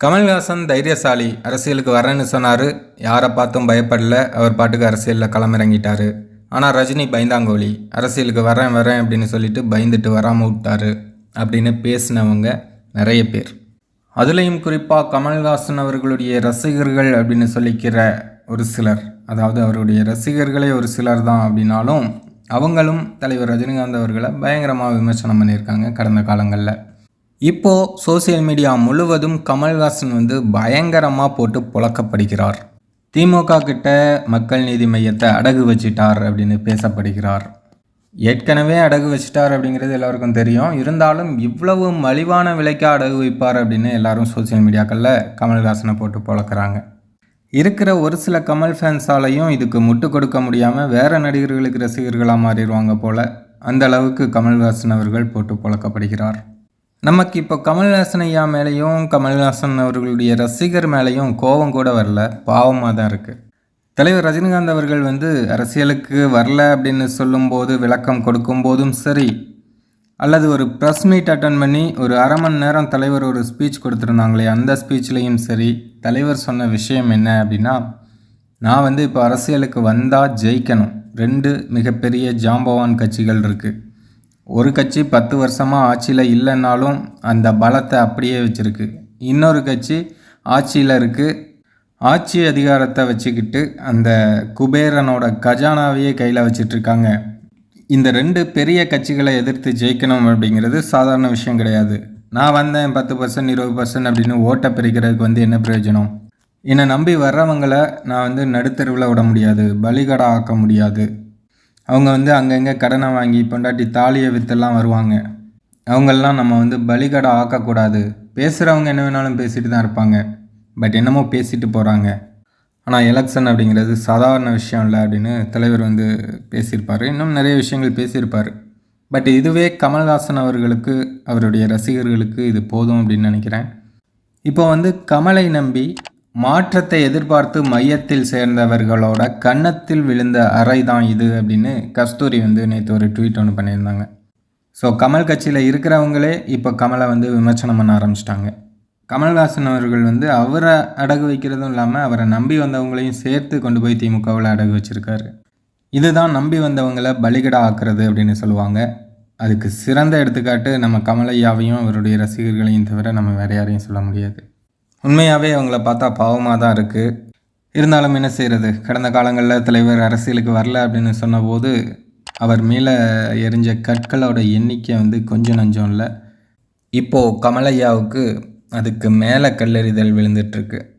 கமல்ஹாசன் தைரியசாலி அரசியலுக்கு வரேன்னு சொன்னார். யாரை பார்த்தும் பயப்படல. அவர் பாட்டுக்கு அரசியலில் களமிறங்கிட்டார். ஆனால் ரஜினி பயந்தாங்கோலி அரசியலுக்கு வரேன் வரேன் அப்படின்னு சொல்லிட்டு பயந்துட்டு வராமல் விட்டாரு அப்படின்னு பேசினவங்க நிறைய பேர். அதுலேயும் குறிப்பாக கமல்ஹாசன் அவர்களுடைய ரசிகர்கள் அப்படின்னு சொல்லிக்கிற ஒரு சிலர் அதாவது அவருடைய ரசிகர்களே ஒரு சிலர் தான் அப்படின்னாலும் அவங்களும் தலைவர் ரஜினிகாந்த் அவர்களை பயங்கரமாக விமர்சனம் பண்ணியிருக்காங்க கடந்த காலங்களில். இப்போது சோசியல் மீடியா முழுவதும் கமல்ஹாசன் வந்து பயங்கரமாக போட்டு புழக்கப்படுகிறார். திமுக கிட்ட மக்கள் நீதி மையத்தை அடகு வச்சிட்டார் அப்படின்னு பேசப்படுகிறார். ஏற்கனவே அடகு வச்சிட்டார் அப்படிங்கிறது எல்லாருக்கும் தெரியும். இருந்தாலும் இவ்வளவு மலிவான விலைக்கு அடகு வைப்பார் அப்படின்னு எல்லாரும் சோசியல் மீடியாக்களில் கமல்ஹாசனை போட்டு புழக்கிறாங்க. இருக்கிற ஒரு சில கமல் ஃபேன்ஸாலையும் இதுக்கு முட்டு கொடுக்க முடியாமல் வேறு நடிகர்களுக்கு ரசிகர்களாக மாறிடுவாங்க போல். அந்த அளவுக்கு கமல்ஹாசன் அவர்கள் போட்டு புழக்கப்படுகிறார். நமக்கு இப்போ கமல்ஹாசன் ஐயா மேலேயும் கமல்ஹாசன் அவர்களுடைய ரசிகர் மேலேயும் கோபம் கூட வரல பாவமாக தான் இருக்குது தலைவர் ரஜினிகாந்த் அவர்கள் வந்து அரசியலுக்கு வரல அப்படின்னு சொல்லும்போது விளக்கம் கொடுக்கும்போதும் சரி அல்லது ஒரு ப்ரெஸ் மீட் அட்டன் பண்ணி ஒரு அரை மணி நேரம் தலைவர் ஒரு ஸ்பீச் கொடுத்துருந்தாங்களே அந்த ஸ்பீச்லேயும் சரி தலைவர் சொன்ன விஷயம் என்ன அப்படின்னா நான் வந்து இப்போ அரசியலுக்கு வந்தால் ஜெயிக்கணும். ரெண்டு மிகப்பெரிய ஜாம்பவான் கட்சிகள் இருக்குது ஒரு கட்சி பத்து வருஷமாக ஆட்சியில் இல்லைன்னாலும் அந்த பலத்தை அப்படியே வச்சுருக்கு. இன்னொரு கட்சி ஆட்சியில் இருக்குது ஆட்சி அதிகாரத்தை வச்சுக்கிட்டு அந்த குபேரனோட கஜானாவையே கையில் வச்சிட்ருக்காங்க. இந்த ரெண்டு பெரிய கட்சிகளை எதிர்த்து ஜெயிக்கணும் அப்படிங்கிறது சாதாரண விஷயம் கிடையாது. நான் வந்தேன் பத்து பர்சன்ட் இருபது பர்சன்ட் அப்படின்னு ஓட்டை பிரிக்கிறதுக்கு வந்து என்ன பிரயோஜனம்? என்னை நம்பி வர்றவங்களை நான் வந்து நடுத்தருவில் விட முடியாது பலிகடா ஆக்க முடியாது. அவங்க வந்து அங்கங்கே கடனை வாங்கி பொண்டாட்டி தாலியை விற்றுலாம் வருவாங்க. அவங்களெலாம் நம்ம வந்து பலிகடா ஆக்கக்கூடாது. பேசுகிறவங்க என்ன வேணாலும் பேசிட்டு தான் இருப்பாங்க. பட் என்னமோ பேசிட்டு போகிறாங்க ஆனால் எலெக்ஷன் அப்படிங்கிறது சாதாரண விஷயம் இல்லை அப்படின்னு தலைவர் வந்து பேசியிருப்பார். இன்னும் நிறைய விஷயங்கள் பேசியிருப்பார். பட் இதுவே கமல்ஹாசன் அவர்களுக்கு அவருடைய ரசிகர்களுக்கு இது போதும் அப்படின்னு நினைக்கிறேன். இப்போ வந்து கமலை நம்பி மாற்றத்தை எதிர்பார்த்து மையத்தில் சேர்ந்தவர்களோட கன்னத்தில் விழுந்த அறை தான் இது அப்படின்னு கஸ்தூரி வந்து நேற்று ஒரு ட்வீட் ஒன்று பண்ணியிருந்தாங்க. ஸோ கமல் கட்சியில் இருக்கிறவங்களே இப்போ கமலை வந்து விமர்சனம் பண்ண ஆரம்பிச்சிட்டாங்க. கமல்ஹாசன் அவர்கள் வந்து அவரை அடகு வைக்கிறதும் இல்லாமல் அவரை நம்பி வந்தவங்களையும் சேர்த்து கொண்டு போய் திமுகவில் அடகு வச்சுருக்காரு. இதுதான் நம்பி வந்தவங்களை பலிகடா ஆக்குறது அப்படின்னு சொல்லுவாங்க. அதுக்கு சிறந்த எடுத்துக்காட்டு நம்ம கமலையாவையும் அவருடைய ரசிகர்களையும் தவிர நம்ம வேறு யாரையும் சொல்ல முடியாது. உண்மையாகவே அவங்கள பார்த்தா பாவமாக தான் இருக்குது இருந்தாலும் என்ன செய்கிறது கடந்த காலங்களில் தலைவர் அரசியலுக்கு வரல அப்படின்னு சொன்னபோது அவர் மேலே எரிஞ்ச கற்களோட எண்ணிக்கை வந்து கொஞ்சம் நஞ்சம் இல்லை. இப்போது கமலையாவுக்கு அதுக்கு மேலே கல்லெறிதல் விழுந்துட்டுருக்கு